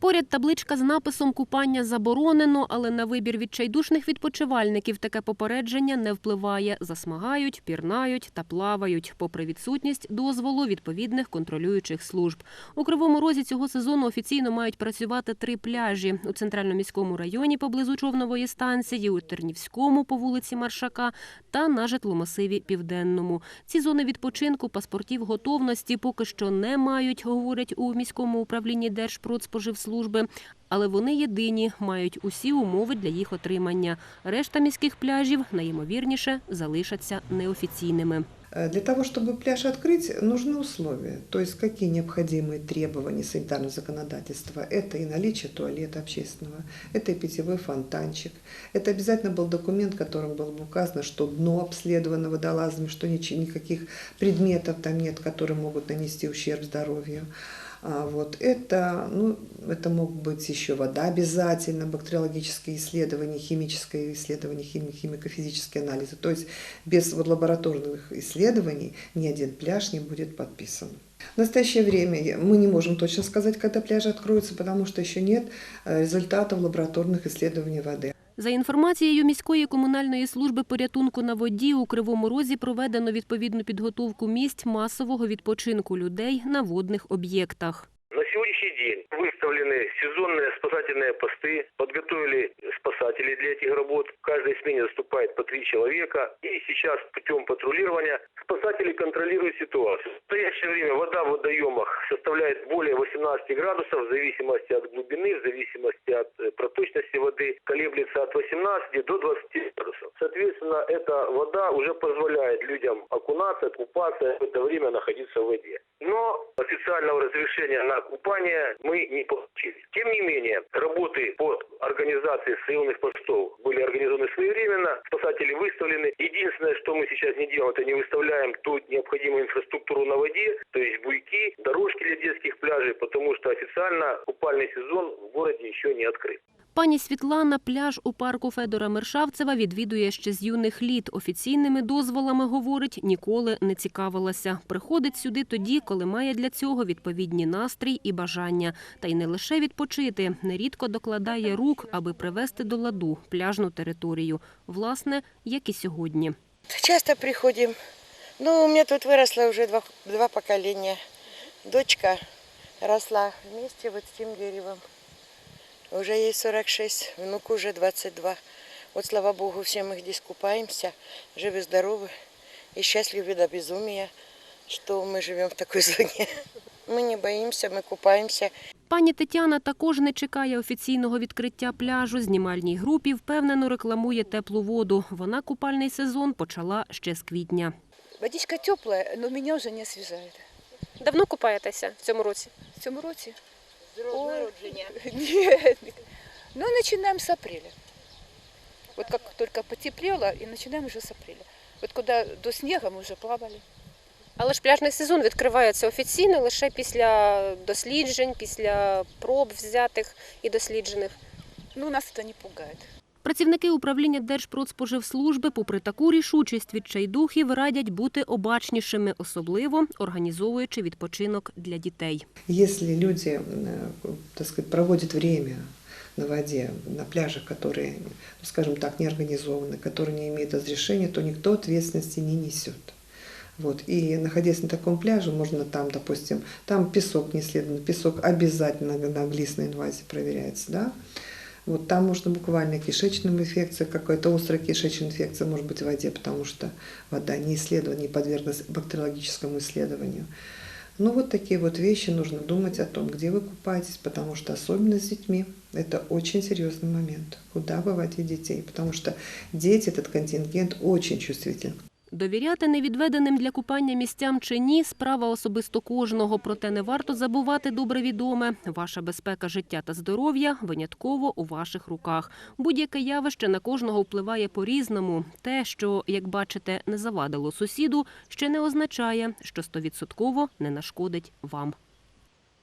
Поряд табличка з написом Купання заборонено, але на вибір відчайдушних відпочивальників таке попередження не впливає. Засмагають, пірнають та плавають, попри відсутність дозволу відповідних контролюючих служб. У Кривому Розі цього сезону офіційно мають працювати три пляжі у центральноміському районі поблизу човнової станції, у Тернівському по вулиці Маршака та на житломасиві Південному. Ці зони відпочинку паспортів готовності поки що не мають, говорять у міському управлінні Держпродспоживслужби Але вони єдині мають усі умови для їх отримання. Решта міських пляжів найімовірніше залишаться неофіційними. Э, Для того, чтобы пляж открыть, нужны условия. То есть какие необходимые требования санитарного законодательства. Это и наличие туалета общественного, это и питьевой фонтанчик. Это обязательно был документ, в котором было бы указано, что дно обследовано водолазами, что нич- никаких предметов там нет, которые могут нанести ущерб здоровью. А вот это, ну, это могут быть еще вода обязательно, бактериологические исследования, химические исследования, хими- химико-физические анализы. То есть без вот лабораторных исследований ни один пляж не будет подписан. В настоящее время мы не можем точно сказать, когда пляжи откроются, потому что еще нет э, результатов лабораторных исследований воды. За інформацією міської комунальної служби порятунку на воді у Кривому Розі проведено відповідну підготовку місць масового відпочинку людей на водних об'єктах. На сегодняшний день выставлены сезонные спасательные посты, подготовили спасателей для этих работ. В каждой смене заступает по три человека. И сейчас путем патрулирования спасатели контролируют ситуацию. В настоящее время вода в водоемах составляет более 18 градусов в зависимости от глубины, в зависимости от э, проточности воды. Колеблется от 18 до 20 градусов. Соответственно, эта вода уже позволяет людям окунаться, купаться, в это время находиться в воде. Но официального разрешения на купание мы не получили. Тем не менее, работы по организации союзных постов были выставлены. Единственное, что мы сейчас не делаем, это не выставляем ту необходимую инфраструктуру на воде, то есть буйки, дорожки для детских пляжей, потому что официально купальный сезон в городе еще не открыт. Пані Світлана пляж у парку Федора Мершавцева відвідує ще з юних літ. Офіційними дозволами, говорить, ніколи не цікавилася. Приходить сюди тоді, коли має для цього відповідні настрій і бажання. Та й не лише відпочити. Нерідко докладає рук, аби привести до ладу пляжну територію. Власне, як і сьогодні. Часто приходим. Ну, у меня тут выросло уже два, два поколения. Дочка росла вместе вот с тем деревом. Уже ей 46, внуку уже 22. Вот, слава Богу, все мы здесь купаемся, живы-здоровы и счастливы до безумия, что мы живем в такой зоне. Мы не боимся, мы купаемся. Пані Тетяна також не чекає офіційного відкриття пляжу. Знімальній групі впевнено рекламує теплу воду. Вона купальний сезон почала ще з квітня. Водичка теплая, но меня уже не освежает. Давно купаєтеся в цьому році? В цьому році? Ой. Нет. Ну, начинаем с апреля. Вот как только потеплело, и начинаем уже с апреля. Вот куда до снега мы уже плавали. Але ж пляжний сезон відкривається офіційно лише після досліджень, після проб взятих і досліджених. Ну, нас это не пугает. Працівники управління Держпродспоживслужби, попри таку рішучість відчайдухів, радять бути обачнішими, особливо організовуючи відпочинок для дітей. Если люди, э, так сказать, проводят время на воде, на пляжах, которые, ну, скажем так, не организованы, которые не имеют разрешения, то никто ответственности не несет. Вот. И находясь на таком пляже, можно там, допустим, там песок не исследован, песок обязательно на глистной инвазии проверяется, да, вот там можно буквально кишечная инфекция, какая-то острая кишечная инфекция может быть в воде, потому что вода не исследована, не подверглась бактериологическому исследованию. Ну вот такие вот вещи нужно думать о том, где вы купаетесь, потому что особенно с детьми это очень серьезный момент, куда выводить детей, потому что дети, этот контингент очень чувствителен Довіряти невідведеним для купання місцям чи ні – справа особисто кожного. Проте не варто забувати добре відоме. Ваша безпека життя та здоров'я винятково у ваших руках. Будь-яке явище на кожного впливає по-різному. Те, що, як бачите, не завадило сусіду, ще не означає, що стовідсотково не нашкодить вам.